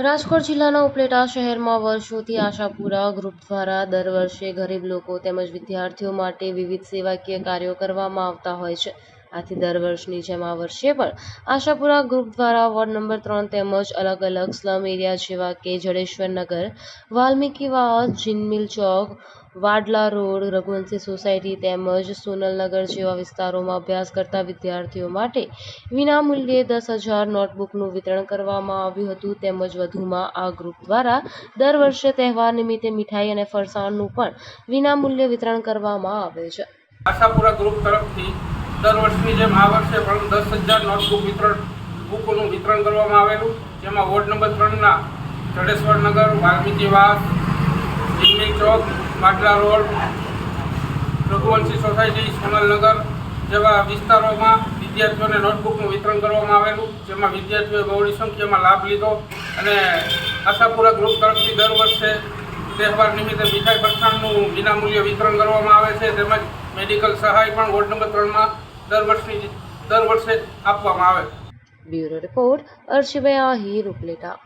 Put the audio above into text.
રાજકોટ જિલ્લાના ઉપલેટા શહેરમાં વર્ષોથી આશાપુરા ગ્રુપ દ્વારા દર વર્ષે ગરીબ લોકો તેમજ વિદ્યાર્થીઓ માટે વિવિધ સેવાકીય કાર્યો કરવામાં આવતા હોય છે. આથી દર વર્ષની જેમ આ વર્ષે પણ આશાપુરા ગ્રુપ દ્વારા વોર્ડ નંબર ત્રણ તેમજ અલગ અલગ સ્લમ એરિયા જેવા કે જડેશ્વર નગર, વાલ્મીકી વાવ, જિનમિલ ચોક, વાડલા રોડ, રઘુવંશી સોસાયટી તેમજ સોનલનગર જેવા વિસ્તારોમાં અભ્યાસ કરતા વિદ્યાર્થીઓ માટે વિનામૂલ્યે દસ હજાર નોટબુકનું વિતરણ કરવામાં આવ્યું હતું. તેમજ વધુમાં આ ગ્રુપ દ્વારા દર વર્ષે તહેવાર નિમિત્તે મીઠાઈ અને ફરસાણનું પણ વિનામૂલ્યે વિતરણ કરવામાં આવે છે. આશાપુરા ગ્રુપ તરફથી દર વર્ષની જેમ આ વર્ષે પણ દસ હજાર નોટબુક વિતરણ, બુકોનું વિતરણ કરવામાં આવેલું. જેમાં વોર્ડ નંબર ત્રણના જડેશ્વર નગર, વાલ્મીકી વાસ જીનમી ચોક, માટલા રોડ, રઘુવંશી સોસાયટી સોનલનગર જેવા વિસ્તારોમાં વિદ્યાર્થીઓને નોટબુકનું વિતરણ કરવામાં આવેલું. જેમાં વિદ્યાર્થીઓએ બહોળી સંખ્યામાં લાભ લીધો અને આશાપુરા ગ્રુપ તરફથી દર વર્ષે તહેવાર નિમિત્તે મીઠાઈ પ્રસ્થાનનું વિનામૂલ્ય વિતરણ કરવામાં આવે છે. તેમજ મેડિકલ સહાય પણ વોર્ડ નંબર ત્રણમાં દર વર્ષની દર વર્ષે આપવામાં આવે. Bureau report Arshibhai Ahir Upleta.